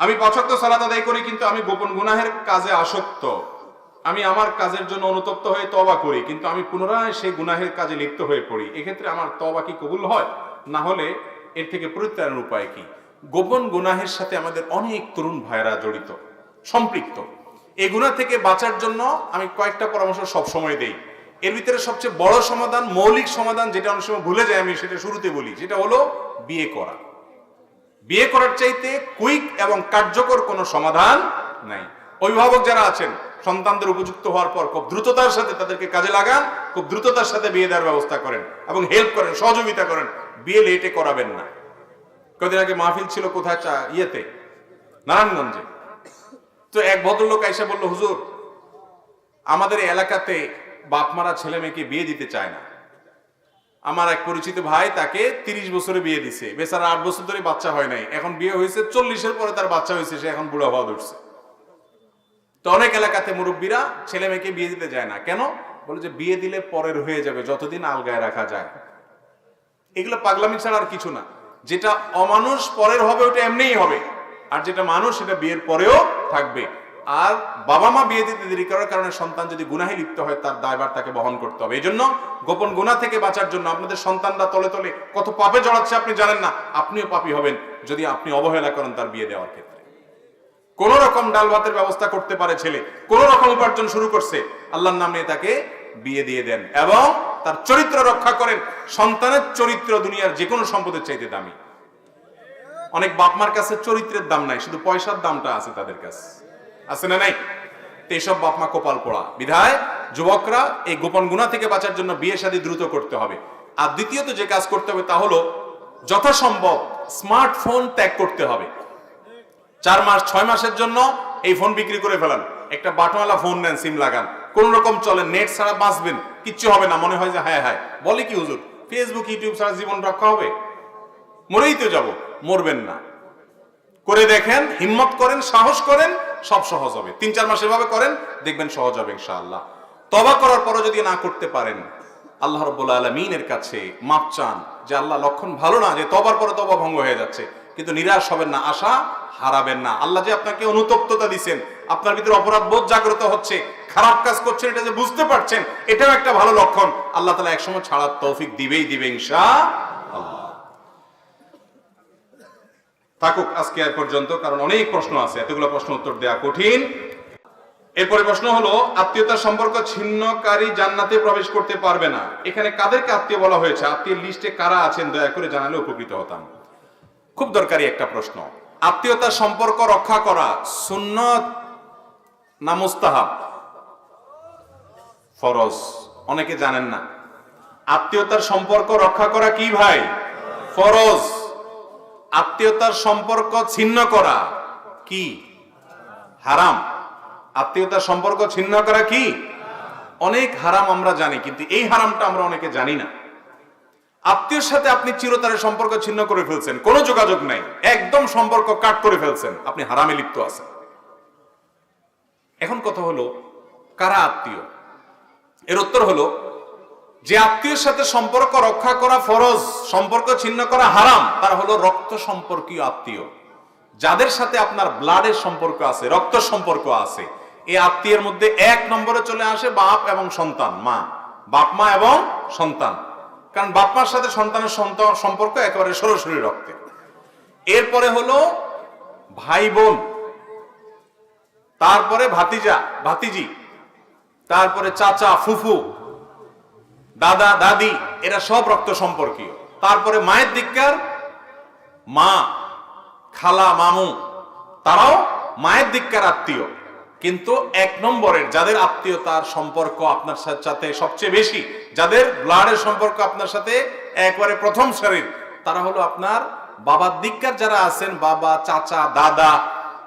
আমি পছন্দ সালাত আদায় করি, কিন্তু আমি গোপন গুনাহের কাজে আসক্ত। আমি আমার কাজের জন্য অনুতপ্ত হয়ে তবা করি, কিন্তু আমি পুনরায় সেই গুনাহের কাজে লিপ্ত হয়ে পড়ি। এক্ষেত্রে আমার তবা কি কবুল হয়? না হলে এর থেকে পরিত্রাণের উপায় কি? গোপন গুনাহের সাথে আমাদের অনেক তরুণ ভাইরা জড়িত, সম্পৃক্ত। এই গুনাহ থেকে বাঁচার জন্য আমি কয়েকটা পরামর্শ সব সময় দেই। এর ভিতরে সবচেয়ে বড় সমাধান, মৌলিক সমাধান যেটা অনেক সময় ভুলে যায় আমি, সেটা শুরুতে বলি, সেটা হলো বিয়ে করা। বিয়ে করার চাইতে কুইক এবং কার্যকর কোনো সমাধান নাই। অভিভাবক যারা আছেন, সন্তানদের উপযুক্ত হওয়ার পর খুব দ্রুততার সাথে তাদেরকে কাজে লাগান, খুব দ্রুততার সাথে বিয়ে দেওয়ার ব্যবস্থা করেন এবং হেল্প করেন, সহযোগিতা করেন। বিয়ে লেটে করাবেন না। কদিন আগে মাহফিল ছিল কোথায়? চা, ইয়েতে, নারায়ণগঞ্জে। তো এক ভদ্রলোক এসে বলল, হুজুর, আমাদের এলাকাতে বাপমারা ছেলে মেয়েকে বিয়ে দিতে চায় না। আমার এক পরিচিত ভাই তাকে তিরিশ বছরে বিয়ে দিছে। বেচারা আট বছর ধরে বাচ্চা হয় নাই। এখন বিয়ে হয়েছে চল্লিশের পরে তার বাচ্চা হয়েছে, সে এখন বুড়া হওয়া ধরছে। তো অনেক এলাকাতে মুরব্বীরা ছেলে মেয়েকে বিয়ে দিতে যায় না। কেন? বলে যে বিয়ে দিলে পরের হয়ে যাবে, যতদিন আলগায় রাখা যায়। এগুলো পাগলামি ছাড়া আর কিছু না। যেটা অমানুষ পরের হবে, ওটা এমনিই হবে। আর যেটা মানুষ, সেটা বিয়ের পরেও থাকবে। আর বাবা মা বিয়ে দিতে দেরি করার কারণে সন্তান যদি গুনাহে লিপ্ত হয়, তার দায়ভার তাকে বহন করতে হবে। এই জন্য গোপন গুনাহ থেকে বাঁচার জন্য আপনাদের সন্তানরা তলে তলে কত পাপে জড়াচ্ছে আপনি জানেন না, আপনিও পাপী হবেন যদি আপনি অবহেলা করেন তার বিয়ে দেওয়ার ক্ষেত্রে। কোন রকম ডাল ভাতের ব্যবস্থা করতে পারে ছেলে, কোন রকম উপার্জন শুরু করছে, আল্লাহর নাম নিয়ে তাকে বিয়ে দিয়ে দেন এবং তার চরিত্র রক্ষা করেন। সন্তানের চরিত্র দুনিয়ার যে কোনো সম্পদের চাইতে দামি। অনেক বাপমার কাছে চরিত্রের দাম নাই, শুধু পয়সার দামটা আছে তাদের কাছে। আছে না নাই? তো এইসব বাপমা কপাল পড়া। বিধায় যুবকরা এই গোপন গুণা থেকে বাঁচার জন্য বিয়ে শাদী দ্রুত করতে হবে। আর দ্বিতীয়ত যে কাজ করতে হবে তা হলো যথাসম্ভব স্মার্টফোন ত্যাগ করতে হবে। চার মাস, ছয় মাসের জন্য এই ফোন বিক্রি করে ফেলান। একটা বাটনওয়ালা ফোন নেন, সিম লাগান। কোন রকম চলে, নেট ছাড়া বাঁচবেন। কিচ্ছু হবে না, মনে হয় যে হ্যাঁ হ্যাঁ। বলে কি হুজুর? ফেসবুক ইউটিউব ছাড়া জীবন রক্ষা হবে? মরেই তো যাব, মরবেন না। করে দেখেন, হিম্মত করেন, সাহস করেন সব সহজ হবে। তিন, চার মাস এভাবে করেন, দেখবেন সহজ হবে ইনশাআল্লাহ। তবা করার পরও যদি না করতে পারেন, আল্লাহ রব্বুল আলমিনের কাছে মাপ চান যে আল্লাহ লক্ষণ ভালো না, যে তবার পরে তবা ভঙ্গ হয়ে যাচ্ছে। কিন্তু নিরাশ হবেন না, আশা হারাবেন না। আল্লাহ যে আপনাকে অনুতপ্ততা দিচ্ছেন আপনার ভিতরে অপরাধ বোধ জাগ্রত হচ্ছে, খারাপ কাজ করছেন এটা যে বুঝতে পারছেন, এটাও একটা ভালো লক্ষণ। আল্লাহ তালা একসময় ছাড়ার তৌফিক দিবেই দিবে ইনশা আল্লাহ থাকুক আজকে আর পর্যন্ত, কারণ অনেক প্রশ্ন আছে, এতগুলো প্রশ্ন উত্তর দেওয়া কঠিন। এরপরে প্রশ্ন হলো, আত্মীয়তার সম্পর্ক ছিন্নকারী জান্নাতে প্রবেশ করতে পারবে না। এখানে কাদেরকে আত্মীয় বলা হয়েছে? আত্মীয়ের লিস্টে কারা আছেন? দয়া করে জানালে উপকৃত হতাম। খুব দরকারি একটা প্রশ্ন। আত্মীয়তার সম্পর্ক রক্ষা করা সুন্নত না মুস্তাহাব? ফরজ। অনেকে জানেন না। আত্মীয়তার সম্পর্ক রক্ষা করা কি ভাই? ফরজ। আত্মীয়তার সম্পর্ক ছিন্ন করা কি? হারাম। আত্মীয়তার সম্পর্ক ছিন্ন করা কি? অনেক হারাম আমরা জানি, কিন্তু এই হারামটা আমরা অনেকে জানি না। আত্মীয়র সাথে আপনি চিরতরের সম্পর্ক ছিন্ন করে ফেলছেন, কোনো যোগাযোগ নাই, একদম সম্পর্ক কাট করে ফেলছেন, আপনি হারামে লিপ্ত আছেন। এখন কথা হলো, কারা আত্মীয়? এর উত্তর হলো যে আত্মীয়ের সাথে সম্পর্ক রক্ষা করা ফরজ, সম্পর্ক ছিন্ন করা হারাম, তার হলো রক্ত সম্পর্কীয় আত্মীয়। যাদের সাথে আপনার ব্লাডের সম্পর্ক আছে, রক্ত সম্পর্ক আছে, এই আত্মীয়ের মধ্যে এক নম্বরে চলে আসে বাপ এবং সন্তান, মা। বাপ, মা এবং সন্তান। কারণ বাপ, মার সাথে সন্তানের সন্তান সম্পর্ক একেবারে সরাসরি রক্তে এরপরে হলো ভাই বোন তারপরে ভাতিজা, ভাতিজি, তারপরে চাচা, ফুফু দাদা, দাদি, এরা সব রক্ত সম্পর্কীয়। তারপরে মায়ের দিককার মা, খালা, মামু, তারাও মায়ের দিককার আত্মীয়। কিন্তু এক নম্বরের যাদের আত্মীয়তার সম্পর্ক আপনার সাথে সবচেয়ে বেশি, যাদের ব্লাডের সম্পর্ক আপনার সাথে একবারে প্রথম সারির, তারা হলো আপনার বাবার দিককার যারা আছেন, বাবা, চাচা, দাদা,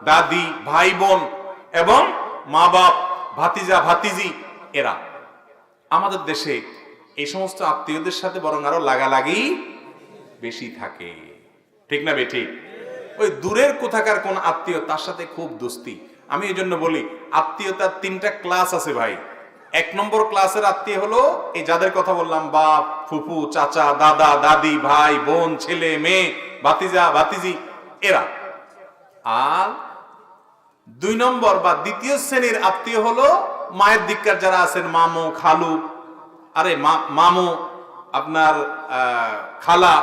দাদি, ভাই, বোন এবং মা বাপ ভাতিজা, ভাতিজি, এরা। আমাদের দেশে এই সমস্ত আত্মীয়দের সাথে বরং আরও লাগালাগি বেশি থাকে। ঠিক না বে ঠিক ওই দূরের কোথাকার কোন আত্মীয় তার সাথে খুব দোস্তি। আমি এই জন্য বলি, আত্মীয়তার তিনটা ক্লাস আছে ভাই। এক নম্বর ক্লাসের আত্মীয় হলো, এই যাদের কথা বললাম, বাপ, ফুফু, চাচা, দাদা, দাদি, ভাই, বোন, ছেলে, মেয়ে, ভাতিজা, ভাতিজি, এরা। আর দুই নম্বর বা দ্বিতীয় শ্রেণির আত্মীয় হলো, মায়ের দিককার যারা আছেন, মামু, খালু আরে মামু, আপনার খালা,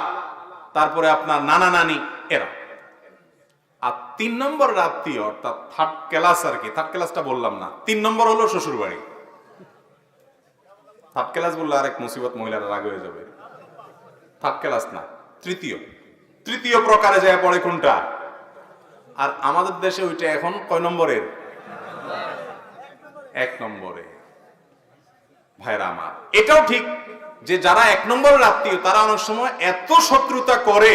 তারপরে আপনার নানা নানি, এরা। আর তিন নম্বর আত্মীয় অর্থাৎ থার্ড ক্লাস আর কি থার্ড ক্লাসটা বললাম না, তিন নম্বর হলো শ্বশুর বাড়ি থার্ড ক্লাস বললে আরেক মুসিবত মহিলারা রাগ হয়ে যাবে। থার্ড ক্লাস না, তৃতীয়। তৃতীয় প্রকারে যায় পড়ে কোনটা? আর আমাদের দেশে ওইটা এখন কয় নম্বরের? এক নম্বরে। ভাইরা আমার, এটাও ঠিক যে যারা এক নম্বরের আত্মীয়, তারা অনেক সময় এত শত্রুতা করে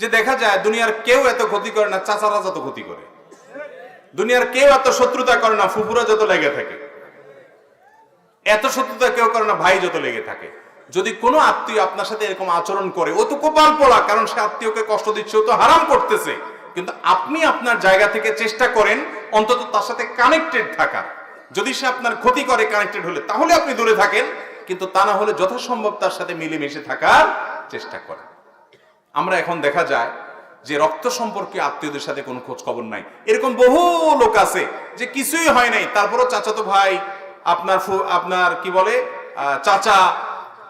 যে দেখা যায় দুনিয়ার কেউ এত ক্ষতি করে না, চাচারা যত ক্ষতি করে। দুনিয়ার কেউ এত শত্রুতা করে না, ফুফুরা যত লেগে থাকে। এত শত্রুতা কেউ করে না, ভাই যত লেগে থাকে। যদি কোনো আত্মীয় আপনার সাথে এরকম আচরণ করে, ও তো কপাল পোলা কারণ সে আত্মীয়কে কষ্ট দিচ্ছে, ও তো হারাম করতেছে। কিন্তু আপনি আপনার জায়গা থেকে চেষ্টা করেন, অন্তত তার সাথে কানেক্টেড থাকার। যদি সে আপনার ক্ষতি করে কানেক্টেড হলে, তাহলে আপনি দূরে থাকেন, কিন্তু তা না হলে যথাসম্ভব তার সাথে মিলেমিশে থাকার চেষ্টা করেন। আমরা এখন দেখা যায় যে রক্ত সম্পর্কে আত্মীয়দের সাথে কোনো খোঁজ খবর নাই। এরকম বহু লোক আছে যে কিছুই হয় নাই। তারপরও চাচাতো ভাই, আপনার আপনার কি বলে চাচা,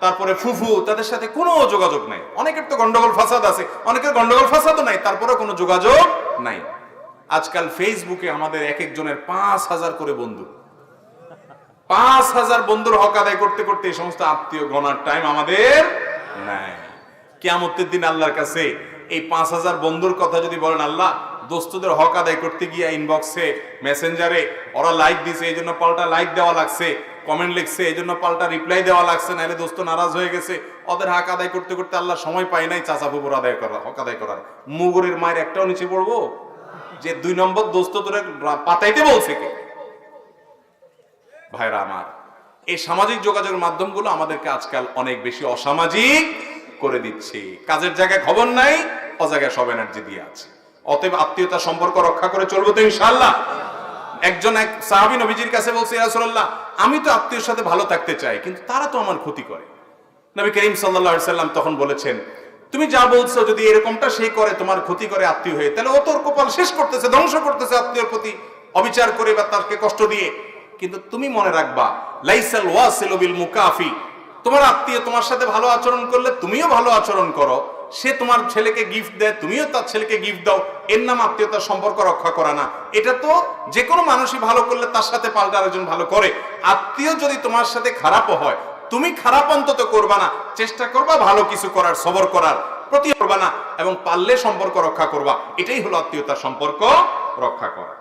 তারপরে ফুফু, তাদের সাথে কোনো যোগাযোগ নাই। অনেকের তো গন্ডগোল ফাসাদ আছে, অনেকের গন্ডগোল ফাসাদও নাই, তারপরেও কোনো যোগাযোগ নাই। আজকাল ফেসবুকে আমাদের এক একজনের পাঁচ হাজার করে বন্ধু। পাঁচ হাজার বন্ধুর হক আদায় করতে করতে এই সমস্ত আত্মীয় গণার টাইম আমাদের নাই। কেয়ামতের দিন আল্লাহর কাছে এই পাঁচ হাজার বন্ধুর কথা যদি বলেন, আল্লাহ, দোস্তদের হক আদায় করতে গিয়ে ইনবক্সে মেসেঞ্জারে ওরা লাইক দিছে এই জন্য পাল্টা লাইক দেওয়া লাগছে কমেন্ট লিখছে, এই জন্য পাল্টা রিপ্লাই দেওয়া লাগছে নাহলে দোস্ত নারাজ হয়ে গেছে। ওদের হক আদায় করতে করতে আল্লাহ সময় পায় নাই চাচা ফুপুর আদায় করা হক আদায় করার। মুগুরের মায়ের একটাও নিচে পড়ব? যে দুই নম্বর দোস্ত তোরে পাতাইতে বলছে কে? ভাইরা আমার, এই সামাজিক যোগাযোগের মাধ্যমগুলো আমাদেরকে আজকাল অনেক বেশি অসামাজিক করে দিচ্ছে। কাজের জায়গায় খবর নাই, অজায়গায় সব এনার্জি দিয়ে আছে। অতএব আত্মীয়তা সম্পর্ক রক্ষা করে চলবো তো ইনশাল্লাহ একজন এক সাহাবী নবীজির কাছে বলছে, ইয়া রাসূলুল্লাহ, আমি তো আত্মীয়র সাথে ভালো থাকতে চাই, কিন্তু তারা তো আমার ক্ষতি করে। নবী করিম আলাইহি সাল্লাম তখন বলেছেন, তুমি যা বলছো, যদি এরকমটা সে করে, তোমার ক্ষতি করে আত্মীয় হয়ে, তাহলে ও তোর কপাল শেষ করতেছে, ধ্বংস করতেছে আত্মীয়র প্রতি অবিচার করে বা তাকে কষ্ট দিয়ে। কিন্তু তুমি মনে রাখবা, লাইসাল ওয়াসিলু বিল মুকাফি। তোমার আত্মীয় তোমার সাথে ভালো আচরণ করলে তুমিও ভালো আচরণ করো। সে তোমার ছেলেকে গিফট দেয়, তুমিও তার ছেলেকে গিফট দাও। এর নাম আত্মীয়তার সম্পর্ক রক্ষা করা না। এটা তো যে কোনো মানুষই ভালো করলে তার সাথে পাল্টা আরেকজন ভালো করে। আত্মীয় যদি তোমার সাথে খারাপও হয়, তুমি খারাপ অন্তত করবা না। চেষ্টা করবা ভালো কিছু করার, সবর করার। প্রতি করবা না এবং পারলে সম্পর্ক রক্ষা করবা। এটাই হলো আত্মীয়তার সম্পর্ক রক্ষা করা।